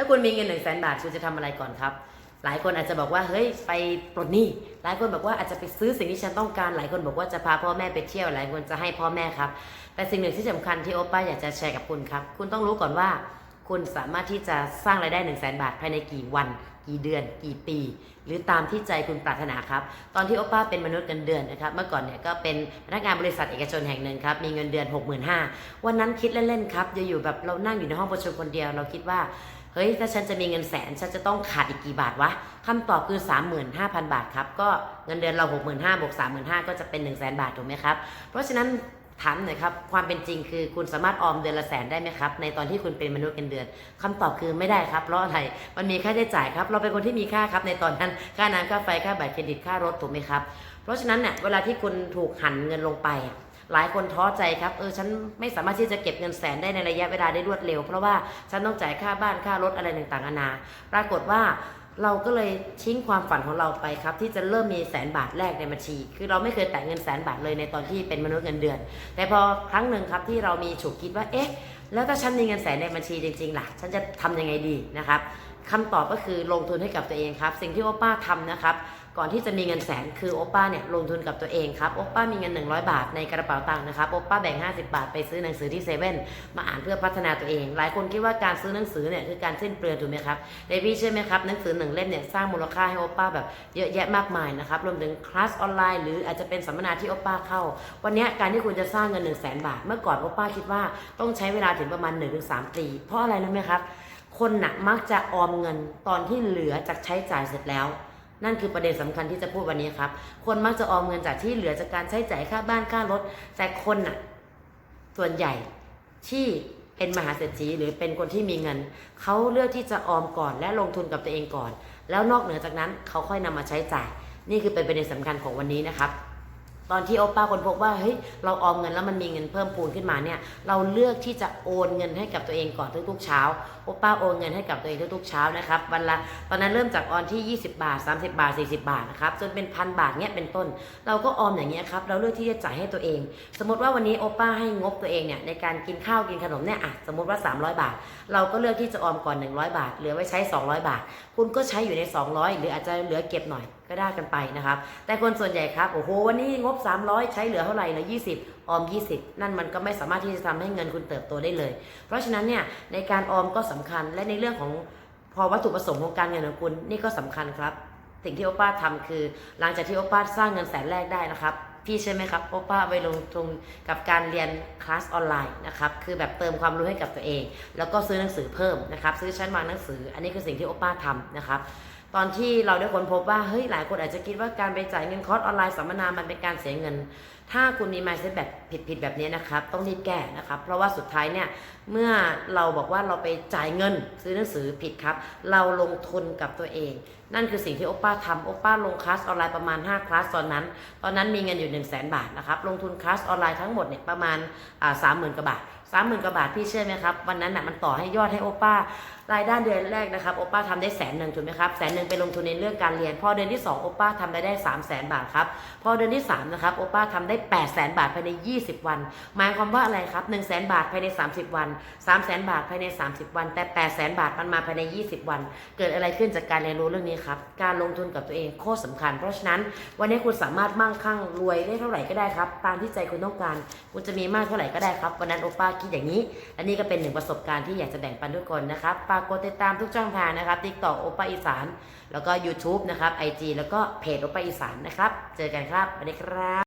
ถ้าคุณมีเงินหนึ่งแสนบาทคุณจะทำอะไรก่อนครับ หลายคนอาจจะบอกว่าเฮ้ยไปปลดหนี้ หลายคนบอกว่าอาจจะไปซื้อสิ่งที่ฉันต้องการ หลายคนบอกว่าจะพาพ่อแม่ไปเที่ยว หลายคนจะให้พ่อแม่ครับ แต่สิ่งหนึ่งที่สำคัญที่โอป้าอยากจะแชร์กับคุณครับ คุณต้องรู้ก่อนว่า คุณสามารถที่จะสร้างรายได้1นึ่งแสนบาทภายในกี่วัน กี่เดือน กี่ปี หรือตามที่ใจคุณปรารถนาครับ ตอนที่โอป้าเป็นมนุษย์เงินเดือนนะครับ เมื่อก่อนเนี่ยก็เป็นพนักงานบริษัทเอกชนแห่งหนึ่งครับ มีเงินเดือน 65,000วันนั้นคิดเล่นๆครับ อยู่ๆแบบเรานั่งอยู่ในห้องประชุมคนเดียว เราคิดว่า เฮ้ยถ้าฉันจะมีเงินแสนฉันจะต้องขาดอีกกี่บาทวะคำตอบคือ 35,000 บาทครับ ก็เงินเดือนเรา 65,000บวก35,000 ก็จะเป็น 1 0 0 0 0แบาทถูกไหมครับ เพราะฉะนั้นถามหน่อยครับ ความเป็นจริงคือคุณสามารถออมเดือนละแสนได้ไหมครับ ในตอนที่คุณเป็นมนุษย์เงินเดือนคำตอบคือไม่ได้ครับ เพราะอะไร มันมีค่าใช้จ่ายครับ เราเป็นคนที่มีค่าครับ ในตอนนั้น ค่าน้ำค่าไฟ ค่าบัตรเครดิต ค่ารถ ถูกไหมครับ เพราะฉะนั้นเนี่ย เวลาที่คุณถูกหันเงินลงไป หลายคนท้อใจครับเออฉันไม่สามารถที่จะเก็บเงินแสนได้ในระยะเวลาได้รวดเร็ว เพราะว่าฉันต้องจ่ายค่าบ้านค่ารถอะไรต่างๆนานา ปรากฏว่าเราก็เลยทิ้งความฝันของเราไปครับ ที่จะเริ่มมีแสนบาทแรกในบัญชี คือเราไม่เคยแตะเงินแสนบาทเลยในตอนที่เป็นมนุษย์เงินเดือน แต่พอครั้งหนึ่งครับที่เรามีฉุกคิดว่าเอ๊ะ แล้วถ้าฉันมีเงินแสนในบัญชีจริงๆล่ะ ฉันจะทำยังไงดีนะครับคำตอบก็คือลงทุนให้กับตัวเองครับ สิ่งที่โอป้าทำนะครับ ก่อนที่จะมีเงินแสนคือโอป้าเนี่ยลงทุนกับตัวเองครับโอป้ามีเงิน 100 บาทในกระเป๋าตังค์นะครับโอป้าแบ่ง 50 บาทไปซื้อหนังสือที่เซเว่นมาอ่านเพื่อพัฒนาตัวเอง หลายคนคิดว่าการซื้อหนังสือเนี่ยคือการสิ้นเปลืองถูกไหมครับเดวี่เชื่อไหมครับหนังสือหนึ่งเล่มเนี่ยสร้างมูลค่าให้โอป้าแบบเยอะแยะมากมายนะครับรวมถึงคลาสออนไลน์หรืออาจจะเป็นสัมมนาที่โอป้าเข้า วันนี้การที่คุณจะสร้างเงิน1 0 0 0 0แสนบาท เมื่อก่อนโอป้าคิดว่าต้องใช้เวลาถึงประมาณ1-3ปีเพราะอะไรรู้ไหมครับคนน่ะมักจะออมเงินตอนที่เหลือจากใช้จ่ายเสร็จแล้ว นั่นคือประเด็นสำคัญที่จะพูดวันนี้ครับ คนมักจะออมเงินจากที่เหลือจากการใช้จ่ายค่าบ้านค่ารถ แต่คนน่ะ ส่วนใหญ่ที่เป็นมหาเศรษฐีหรือเป็นคนที่มีเงิน เขาเลือกที่จะออมก่อนและลงทุนกับตัวเองก่อน แล้วนอกเหนือจากนั้นเขาค่อยนำมาใช้จ่าย นี่คือเป็นประเด็นสำคัญของวันนี้นะครับ ตอนที่โอป้าคนพบว่าเฮ้ยเราออมเงินแล้วมันมีเงินเพิ่มพูนขึ้นมาเนี่ยเราเลือกที่จะโอนเงินให้กับตัวเองก่อนทุกๆเช้าโอป้าโอนเงินให้กับตัวเองทุกๆเช้านะครับวันละตอนนั้นเริ่มจากออนที่ 20 บาท 30 บาท 40 บาทนะครับจนเป็นพันบาทเนี่ยเป็นต้น เราก็ออมอย่างเงี้ยครับเราเลือกที่จะจ่ายให้ตัวเอง สมมติว่าวันนี้โอป้าให้งบตัวเองเนี่ยในการกินข้าวกินขนมเนี่ยอะสมมติว่า 300 บาท เราก็เลือกที่จะออมก่อน 100 บาทเหลือไว้ใช้ 200 บาท คุณก็ใช้อยู่ใน 200 หรืออาจจะเหลือเก็บหน่อย ก็ได้กันไปนะครับ แต่คนส่วนใหญ่ครับ โอ้โห วันนี้งบ 300 ใช้เหลือเท่าไหร่เหลือ20 ออม 20 นั่นมันก็ไม่สามารถที่จะทำให้เงินคุณเติบโตได้เลย เพราะฉะนั้นเนี่ยในการออมก็สำคัญและในเรื่องของพอวัตถุประสงค์ของการเงินของคุณนี่ก็สำคัญครับ สิ่งที่โอป้าทำคือ หลังจากที่โอป้าสร้างเงินแสนแรกได้นะครับพี่ใช่ไหมครับโอป้าไปลงทุนกับการเรียนคลาสออนไลน์นะครับคือแบบเติมความรู้ให้กับตัวเอง แล้วก็ซื้อหนังสือเพิ่มนะครับ ซื้อชั้นวางหนังสือ อันนี้คือสิ่งที่โอป้าทำนะครับ ตอนที่เราได้ค้นพบว่าเฮ้ยหลายคนอาจจะคิดว่าการไปจ่ายเงินคอร์สออนไลน์สัมมนา มันเป็นการเสียเงิน ถ้าคุณมี mindset แบบผิดๆแบบนี้นะครับ ต้องรีบแก้นะครับ เพราะว่าสุดท้ายเนี่ย เมื่อเราบอกว่าเราไปจ่ายเงินซื้อหนังสือผิดครับ เราลงทุนกับตัวเอง นั่นคือสิ่งที่โอป้าทำโอป้าลงคลาสออนไลน์ประมาณ 5 คลาสตอนนั้น ตอนนั้นมีเงินอยู่ 1 0 0 0 0แบาทนะครับ ลงทุนคลาสออนไลน์ทั้งหมดเนี่ยประมาณสามหมื่นกว่าบาทสามหมื่นกว่าบาทพี่เชื่อไหมครับ วันนั้นน่ะมันต่อให้ยอดให้โอป้ารายได้เดือนแรกนะครับโอป้าทำได้แสนหนึ่งถูกไหมครับแสนหนึ่งไปลงทุนในเรื่องการเรียน พอเดือนที่2โอป้าทำได้ได้3 0 0แสนบาทครับพอเดือนที่3นะครับโอป้าทำได้8 0 0แสนบาทภายใน 20 วัน หมายความว่าอะไรครับ1 0 0 0 0แสนบาทภายใน 30 วัน3 0 0แสนบาทภายใน 30 วัน แต่8 0 0แสนบาทมันมาภายใน 20 วัน เกิดอะไรขึ้นจากการเรียนรู้เรื่องนี้ครับ การลงทุนกับตัวเองโคตรสำคัญ เพราะฉะนั้นวันนี้คุณสามารถมั่งคั่งรวยได้เท่าไหร่ก็ได้ครับ ตามที่ใจคุณต้องการ คุณจะมีมากเท่าไหร่ก็ได้ครับวันนั้นโอป้าคิดอย่างนี้ และนี่ก็เป็นหนึ่งประสบการณ์ที่อยากจะแบ่งปันทุกคนนะครับฝากกดติดตามทุกช่องทางนะครับติดต่อโอป้าอีสาน แล้วก็ YouTube นะครับ IG แล้วก็เพจโอป้าอีสานนะครับ เจอกันครับสวัสดีครับ